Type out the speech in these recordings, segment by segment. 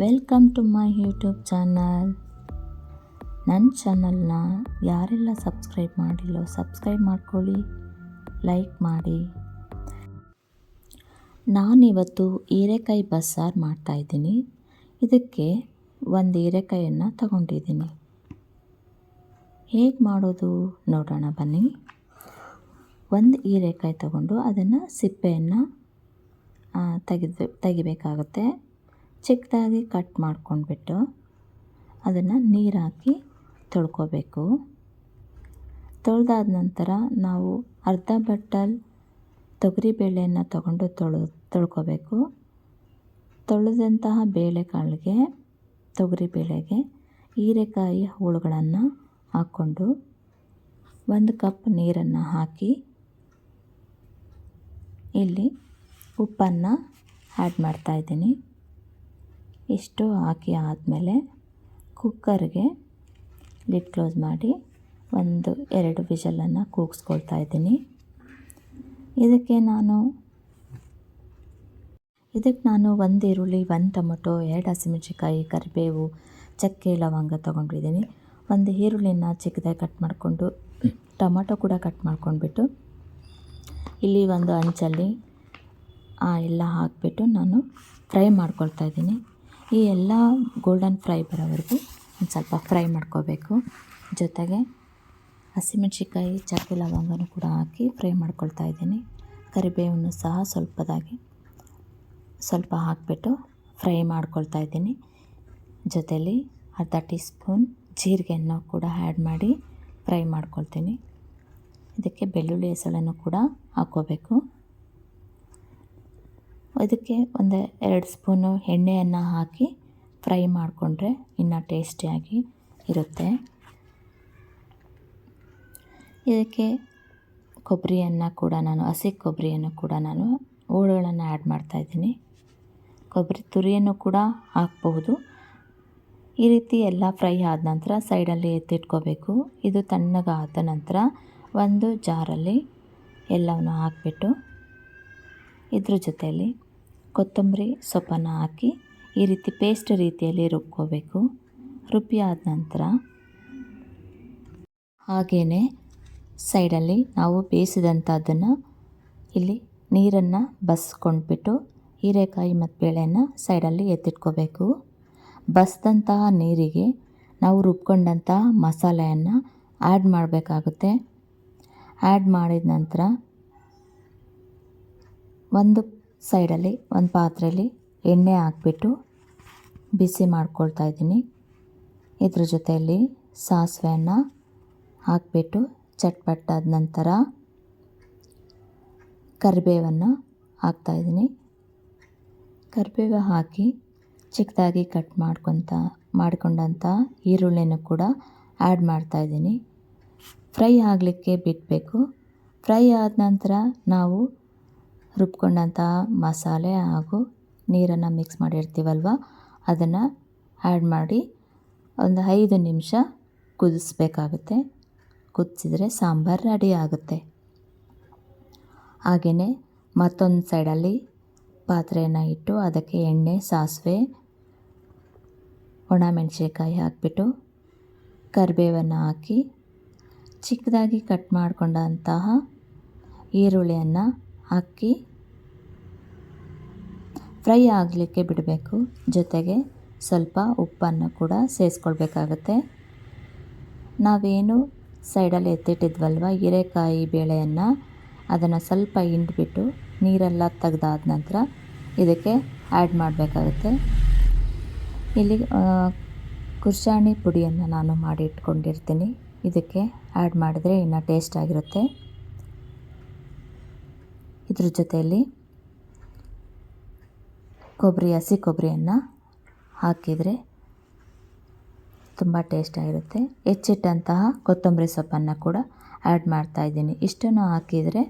Welcome to my YouTube channel. ನನ್ನ ಚಾನಲ್ನ ಯಾರೆಲ್ಲ ಸಬ್ಸ್ಕ್ರೈಬ್ ಮಾಡಿಲ್ಲೋ ಸಬ್ಸ್ಕ್ರೈಬ್ ಮಾಡ್ಕೊಳ್ಳಿ, ಲೈಕ್ ಮಾಡಿ. ನಾನಿವತ್ತು ಹೀರೆಕಾಯಿ ಬಸ್ಸಾರು ಮಾಡ್ತಾಯಿದ್ದೀನಿ ಇದಕ್ಕೆ ಒಂದು ಹೀರೆಕಾಯಿಯನ್ನು ತಗೊಂಡಿದ್ದೀನಿ. ಹೇಗೆ ಮಾಡೋದು ನೋಡೋಣ ಬನ್ನಿ. ಒಂದು ಹೀರೆಕಾಯಿ ತಗೊಂಡು ಅದನ್ನು ಸಿಪ್ಪೆಯನ್ನು ತೆಗೆದು ತೆಗಿಬೇಕಾಗುತ್ತೆ. ಚಿಕ್ಕದಾಗಿ ಕಟ್ ಮಾಡ್ಕೊಂಡ್ಬಿಟ್ಟು ಅದನ್ನು ನೀರು ಹಾಕಿ ತೊಳ್ಕೊಬೇಕು. ತೊಳೆದಾದ ನಂತರ ನಾವು ಅರ್ಧ ಬಟ್ಟಲ್ ತೊಗರಿಬೇಳೆಯನ್ನು ತಗೊಂಡು ತೊಳೆ ತೊಳ್ಕೊಬೇಕು. ತೊಳೆದಂತಹ ಬೇಳೆಕಾಳಿಗೆ ತೊಗರಿಬೇಳೆಗೆ ಹೀರೆಕಾಯಿ ಹೋಳುಗಳನ್ನು ಹಾಕ್ಕೊಂಡು ಒಂದು ಕಪ್ ನೀರನ್ನು ಹಾಕಿ ಇಲ್ಲಿ ಉಪ್ಪನ್ನು ಆ್ಯಡ್ ಮಾಡ್ತಾಯಿದ್ದೀನಿ ಇಷ್ಟು ಹಾಕಿ ಆದಮೇಲೆ ಕುಕ್ಕರ್ಗೆ ಲಿಡ್ ಕ್ಲೋಸ್ ಮಾಡಿ ಒಂದು ಎರಡು ವಿಷಲನ್ನು ಕೂಗಿಸ್ಕೊಳ್ತಾ ಇದ್ದೀನಿ. ಇದಕ್ಕೆ ನಾನು ಇದಕ್ಕೆ ನಾನು ಒಂದು ಈರುಳ್ಳಿ, ಒಂದು ಟೊಮೊಟೊ, ಎರಡು ಹಸಿಮೆಣ್ಸಿನ್ಕಾಯಿ, ಕರಿಬೇವು, ಚಕ್ಕೆ, ಲವಂಗ ತೊಗೊಂಡಿದ್ದೀನಿ. ಒಂದು ಈರುಳ್ಳಿನ ಚಿಕ್ಕದಾಗಿ ಕಟ್ ಮಾಡಿಕೊಂಡು ಟೊಮೊಟೊ ಕೂಡ ಕಟ್ ಮಾಡ್ಕೊಂಡ್ಬಿಟ್ಟು ಇಲ್ಲಿ ಒಂದು ಅಂಚಲ್ಲಿ ಎಲ್ಲ ಹಾಕಿಬಿಟ್ಟು ನಾನು ಫ್ರೈ ಮಾಡ್ಕೊಳ್ತಾ ಇದ್ದೀನಿ. ಈ ಎಲ್ಲ ಗೋಲ್ಡನ್ ಫ್ರೈ ಬರೋವರೆಗೂ ಒಂದು ಸ್ವಲ್ಪ ಫ್ರೈ ಮಾಡ್ಕೋಬೇಕು. ಜೊತೆಗೆ ಹಸಿಮೆಣ್ಸಿಕಾಯಿ ಚಕ್ಕೆ ಲವಂಗನೂ ಕೂಡ ಹಾಕಿ ಫ್ರೈ ಮಾಡ್ಕೊಳ್ತಾ ಇದ್ದೀನಿ. ಕರಿಬೇವನ್ನು ಸಹ ಸ್ವಲ್ಪದಾಗಿ ಸ್ವಲ್ಪ ಹಾಕಿಬಿಟ್ಟು ಫ್ರೈ ಮಾಡ್ಕೊಳ್ತಾ ಇದ್ದೀನಿ. ಜೊತೆಯಲ್ಲಿ ಅರ್ಧ ಟೀ ಸ್ಪೂನ್ ಜೀರಿಗೆಯನ್ನು ಕೂಡ ಆ್ಯಡ್ ಮಾಡಿ ಫ್ರೈ ಮಾಡ್ಕೊಳ್ತೀನಿ. ಇದಕ್ಕೆ ಬೆಳ್ಳುಳ್ಳಿ ಹೆಸಳನ್ನು ಕೂಡ ಹಾಕ್ಕೋಬೇಕು. ಇದಕ್ಕೆ ಒಂದು ಎರಡು ಸ್ಪೂನು ಎಣ್ಣೆಯನ್ನು ಹಾಕಿ ಫ್ರೈ ಮಾಡಿಕೊಂಡ್ರೆ ಇನ್ನೂ ಟೇಸ್ಟಿಯಾಗಿ ಇರುತ್ತೆ. ಇದಕ್ಕೆ ಕೊಬ್ಬರಿಯನ್ನು ಕೂಡ ನಾನು, ಹಸಿ ಕೊಬ್ಬರಿಯನ್ನು ಕೂಡ ನಾನು ಹೋಳುಗಳನ್ನು ಆ್ಯಡ್ ಮಾಡ್ತಾಯಿದ್ದೀನಿ ಕೊಬ್ಬರಿ ತುರಿಯನ್ನು ಕೂಡ ಹಾಕ್ಬಹುದು. ಈ ರೀತಿ ಎಲ್ಲ ಫ್ರೈ ಆದ ನಂತರ ಸೈಡಲ್ಲಿ ಎತ್ತಿಟ್ಕೋಬೇಕು. ಇದು ತಣ್ಣಗಾದ ನಂತರ ಒಂದು ಜಾರಲ್ಲಿ ಎಲ್ಲವನ್ನು ಹಾಕಿಬಿಟ್ಟು ಇದ್ರ ಜೊತೆಯಲ್ಲಿ ಕೊತ್ತಂಬರಿ ಸೊಪ್ಪನ್ನು ಹಾಕಿ ಈ ರೀತಿ ಪೇಸ್ಟ್ ರೀತಿಯಲ್ಲಿ ರುಬ್ಕೋಬೇಕು. ರುಬ್ಬಿ ಆದ ನಂತರ ಹಾಗೆಯೇ ಸೈಡಲ್ಲಿ ನಾವು ಬೇಯಿಸಿದಂಥದ್ದನ್ನು ಇಲ್ಲಿ ನೀರನ್ನು ಬಸ್ಕೊಂಡ್ಬಿಟ್ಟು ಹೀರೆಕಾಯಿ ಮತ್ತು ಬೇಳೆಯನ್ನು ಸೈಡಲ್ಲಿ ಎತ್ತಿಟ್ಕೋಬೇಕು. ಬಸ್ದಂತಹ ನೀರಿಗೆ ನಾವು ರುಬ್ಕೊಂಡಂತಹ ಮಸಾಲೆಯನ್ನು ಆ್ಯಡ್ ಮಾಡಬೇಕಾಗುತ್ತೆ. ಆ್ಯಡ್ ಮಾಡಿದ ನಂತರ ಒಂದು ಸೈಡಲ್ಲಿ, ಒಂದು ಪಾತ್ರೆಯಲ್ಲಿ ಎಣ್ಣೆ ಹಾಕ್ಬಿಟ್ಟು ಬಿಸಿ ಮಾಡ್ಕೊಳ್ತಾ ಇದ್ದೀನಿ. ಇದ್ರ ಜೊತೆಯಲ್ಲಿ ಸಾಸಿವೆಯನ್ನು ಹಾಕಿಬಿಟ್ಟು ಚಟ್ಪಟ್ಟಾದ ನಂತರ ಕರಿಬೇವನ್ನು ಹಾಕ್ತಾಯಿದ್ದೀನಿ ಕರಿಬೇವು ಹಾಕಿ ಚಿಕ್ಕದಾಗಿ ಕಟ್ ಮಾಡ್ಕೊತ ಮಾಡಿಕೊಂಡಂಥ ಈರುಳ್ಳಿನೂ ಕೂಡ ಆ್ಯಡ್ ಮಾಡ್ತಾಯಿದ್ದೀನಿ ಫ್ರೈ ಆಗಲಿಕ್ಕೆ ಬಿಡಬೇಕು. ಫ್ರೈ ಆದ ನಂತರ ನಾವು ರುಬ್ಕೊಂಡಂತಹ ಮಸಾಲೆ ಹಾಗೂ ನೀರನ್ನು ಮಿಕ್ಸ್ ಮಾಡಿರ್ತೀವಲ್ವ? ಅದನ್ನು ಆ್ಯಡ್ ಮಾಡಿ ಒಂದು ಐದು ನಿಮಿಷ ಕುದಿಸ್ಬೇಕಾಗುತ್ತೆ. ಕುದಿಸಿದ್ರೆ ಸಾಂಬಾರು ರೆಡಿ ಆಗುತ್ತೆ. ಹಾಗೆಯೇ ಮತ್ತೊಂದು ಸೈಡಲ್ಲಿ ಪಾತ್ರೆಯನ್ನು ಇಟ್ಟು ಅದಕ್ಕೆ ಎಣ್ಣೆ, ಸಾಸಿವೆ, ಒಣಮೆಣಸಿನ್ಕಾಯಿ ಹಾಕಿಬಿಟ್ಟು ಕರಿಬೇವನ್ನು ಹಾಕಿ ಚಿಕ್ಕದಾಗಿ ಕಟ್ ಮಾಡಿಕೊಂಡಂತಹ ಈರುಳ್ಳಿಯನ್ನು ಹಾಕಿ ಫ್ರೈ ಆಗಲಿಕ್ಕೆ ಬಿಡಬೇಕು. ಜೊತೆಗೆ ಸ್ವಲ್ಪ ಉಪ್ಪನ್ನು ಕೂಡ ಸೇರಿಸ್ಕೊಳ್ಬೇಕಾಗತ್ತೆ ನಾವೇನು ಸೈಡಲ್ಲಿ ಎತ್ತಿಟ್ಟಿದ್ವಲ್ವ? ಹೀರೆಕಾಯಿ ಬೇಳೆಯನ್ನು ಅದನ್ನು ಸ್ವಲ್ಪ ಹಿಂಡ್ಬಿಟ್ಟು ನೀರೆಲ್ಲ ತೆಗೆದಾದ ನಂತರ ಇದಕ್ಕೆ ಆ್ಯಡ್ ಮಾಡಬೇಕಾಗುತ್ತೆ. ಇಲ್ಲಿ ಕುರ್ಚಾಣಿ ಪುಡಿಯನ್ನು ನಾನು ಮಾಡಿಟ್ಕೊಂಡಿರ್ತೀನಿ ಇದಕ್ಕೆ ಆ್ಯಡ್ ಮಾಡಿದ್ರೆ ಇನ್ನೂ ಟೇಸ್ಟ್ ಆಗಿರುತ್ತೆ. ಇದ್ರ ಜೊತೆಯಲ್ಲಿ ಕೊಬ್ಬರಿ, ಹಸಿ ಕೊಬ್ಬರಿಯನ್ನು ಹಾಕಿದರೆ ತುಂಬ ಟೇಸ್ಟಾಗಿರುತ್ತೆ ಹೆಚ್ಚಿಟ್ಟಂತಹ ಕೊತ್ತಂಬರಿ ಸೊಪ್ಪನ್ನು ಕೂಡ ಆ್ಯಡ್ ಮಾಡ್ತಾಯಿದ್ದೀನಿ ಇಷ್ಟನ್ನು ಹಾಕಿದರೆ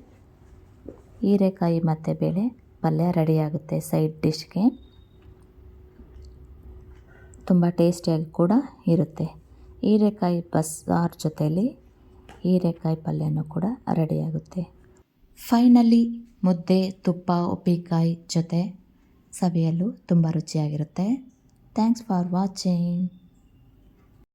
ಹೀರೆಕಾಯಿ ಮತ್ತು ಬೇಳೆ ಪಲ್ಯ ರೆಡಿಯಾಗುತ್ತೆ ಸೈಡ್ ಡಿಶ್ಗೆ ತುಂಬ ಟೇಸ್ಟಿಯಾಗಿ ಕೂಡ ಇರುತ್ತೆ. ಹೀರೆಕಾಯಿ ಬಸ್ಸಾರು ಜೊತೆಯಲ್ಲಿ ಹೀರೆಕಾಯಿ ಪಲ್ಯನೂ ಕೂಡ ರೆಡಿಯಾಗುತ್ತೆ ಫೈನಲಿ ಮುದ್ದೆ ತುಪ್ಪ ಉಪ್ಪಿಕಾಯಿ ಜೊತೆ ಸವಿಯಲು ತುಂಬ ರುಚಿಯಾಗಿರುತ್ತೆ. Thanks for watching.